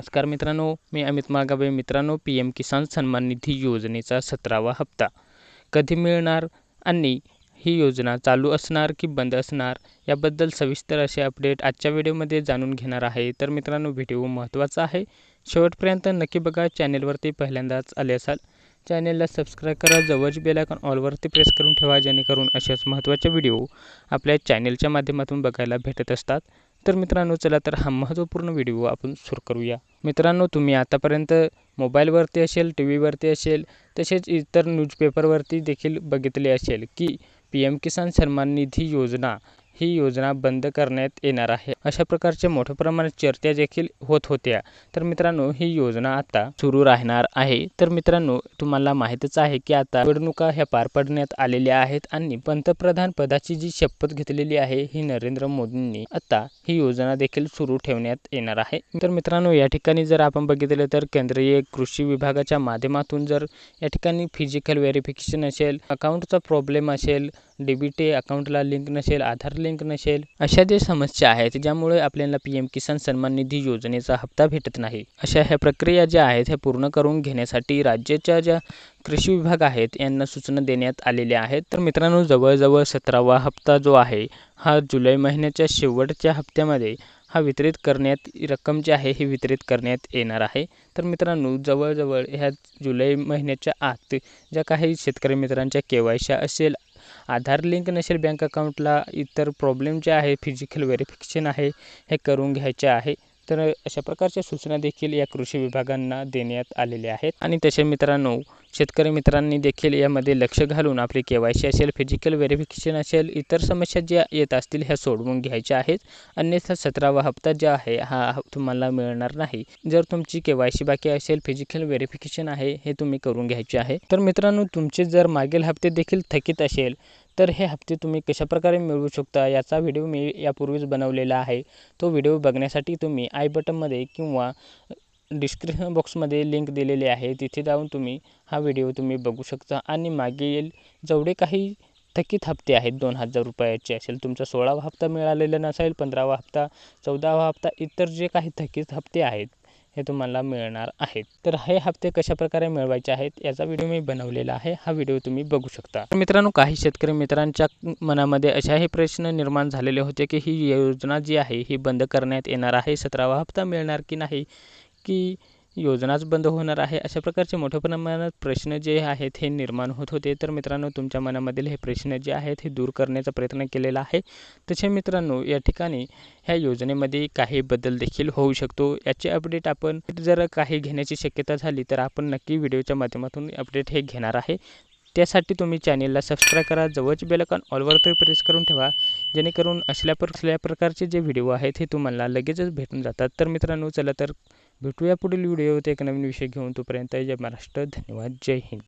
नमस्कार मित्रांनो मी अमित मागावे मित्रांनो पी एम किसान सन्मान निधी योजनेचा सतरावा हप्ता. कधी मिळणार आणि ही योजना चालू असणार की बंद असणार याबद्दल सविस्तर असे अपडेट आजच्या व्हिडिओमध्ये जाणून घेणार आहे. तर मित्रांनो व्हिडिओ महत्त्वाचा आहे. शेवटपर्यंत नक्की बघा चॅनेलवरती पहिल्यांदाच आले असाल चॅनेलला सबस्क्राईब करा जवळच बेल आयकॉन ऑलवरती प्रेस करून ठेवा जेणेकरून अशाच महत्त्वाचे व्हिडिओ आपल्या चॅनेलच्या माध्यमातून बघायला भेटत असतात. तर मित्रांनो चला तर हा महत्त्वपूर्ण व्हिडिओ आपण सुरू करूया. मित्रांनो तुम्ही आतापर्यंत मोबाईलवरती असेल टी व्हीवरती असेल तसेच इतर न्यूजपेपरवरती देखील बघितले असेल की पी एम किसान सन्मान निधी योजना ही योजना बंद करण्यात येणार आहे. अशा प्रकारच्या मोठ्या प्रमाणात चर्चा देखील होत होत्या. तर मित्रांनो ही योजना आता सुरू राहणार आहे. तर मित्रांनो तुम्हाला माहीतच आहे की आता निवडणुका ह्या पार पडण्यात आलेल्या आहेत आणि पंतप्रधान पदाची जी शपथ घेतलेली आहे ही नरेंद्र मोदींनी आता ही योजना देखील सुरू ठेवण्यात येणार आहे. तर मित्रांनो या ठिकाणी जर आपण बघितलं तर केंद्रीय कृषी विभागाच्या माध्यमातून जर या ठिकाणी फिजिकल व्हेरिफिकेशन असेल अकाउंटचा प्रॉब्लेम असेल डेबिट अकाउंटला लिंक नसेल आधार लिंक नसेल अशा जे समस्या आहेत ज्यामुळे आपल्याला पी एम किसान सन्मान निधी योजनेचा हप्ता भेटत नाही. अशा ह्या प्रक्रिया ज्या आहेत ह्या पूर्ण करून घेण्यासाठी राज्याच्या ज्या कृषी विभाग आहेत यांना सूचना देण्यात आलेल्या आहेत. तर मित्रांनो जवळजवळ सतरावा हप्ता जो आहे हा जुलै महिन्याच्या शेवटच्या हप्त्यामध्ये हा वितरित करण्यात रक्कम जी आहे ही वितरित करण्यात येणार आहे. तर मित्रांनो जवळजवळ ह्या जुलै महिन्याच्या आत ज्या काही शेतकरी मित्रांच्या के वाय सी असेल आधार लिंक नसेल बँक अकाउंटला इतर प्रॉब्लेम जे आहे फिजिकल व्हेरिफिकेशन आहे हे करून घ्यायचे आहे. तर अशा प्रकारच्या सूचना देखील या कृषी विभागांना देण्यात आलेल्या आहेत. आणि तसे मित्रांनो शेतकरी मित्रांनी देखील यामध्ये लक्ष घालून आपली के वाय सी असेल फिजिकल व्हेरिफिकेशन असेल इतर समस्या ज्या येत असतील ह्या सोडवून घ्यायच्या आहेत. अन्यथा सतरावा हप्ता जो आहे हा तुम्हाला मिळणार नाही. जर तुमची के वाय सी बाकी असेल फिजिकल व्हेरिफिकेशन आहे हे तुम्ही करून घ्यायचे आहे. तर मित्रांनो तुमचे जर मागील हप्ते देखील थकीत असेल तर हे हप्ते तुम्ही कशाप्रकारे मिळवू शकता याचा व्हिडिओ मी यापूर्वीच बनवलेला आहे. तो व्हिडिओ बघण्यासाठी तुम्ही आय बटनमध्ये किंवा डिस्क्रिप्शन बॉक्समध्ये लिंक दिलेली आहे. तिथे जाऊन तुम्ही हा व्हिडिओ तुम्ही बघू शकता. आणि मागील जेवढे काही थकीत हप्ते आहेत दोन हजार रुपयाचे असेल तुमचा सोळावा हप्ता मिळालेला नसेल पंधरावा हप्ता चौदावा हप्ता इतर जे काही थकीत हप्ते आहेत हे तुम्हाला मिळणार आहेत. तर हे हप्ते कशाप्रकारे मिळवायचे आहेत याचा व्हिडिओ मी बनवलेला आहे. हा व्हिडिओ तुम्ही बघू शकता. मित्रांनो काही शेतकरी मित्रांच्या मनामध्ये अशाही प्रश्न निर्माण झालेले होते की ही योजना जी आहे ही बंद करण्यात येणार आहे सतरावा हप्ता मिळणार की नाही की योजनाच बंद होणार आहे अशा प्रकारचे मोठ्या प्रमाणात प्रश्न जे आहेत हे निर्माण होत होते. तर मित्रांनो तुमच्या मनामधील हे प्रश्न जे आहेत हे दूर करण्याचा प्रयत्न केलेला आहे. तसे मित्रांनो या ठिकाणी ह्या योजनेमध्ये काही बदल देखील होऊ शकतो. याचे अपडेट आपण जर काही घेण्याची शक्यता झाली तर आपण नक्की व्हिडिओच्या माध्यमातून अपडेट हे घेणार आहे. त्यासाठी तुम्ही चॅनेलला सबस्क्राईब करा जवळचे बेलकॉन ऑलवर तरी प्रेस करून ठेवा जेणेकरून असल्या असल्या प्रकारचे जे व्हिडिओ आहेत हे तुम्हाला लगेचच भेटून जातात. तर मित्रांनो चला तर भेटूया पुढील व्हिडिओ एक नवीन विषय घेऊन. तोपर्यंत जय महाराष्ट्र धन्यवाद जय हिंद.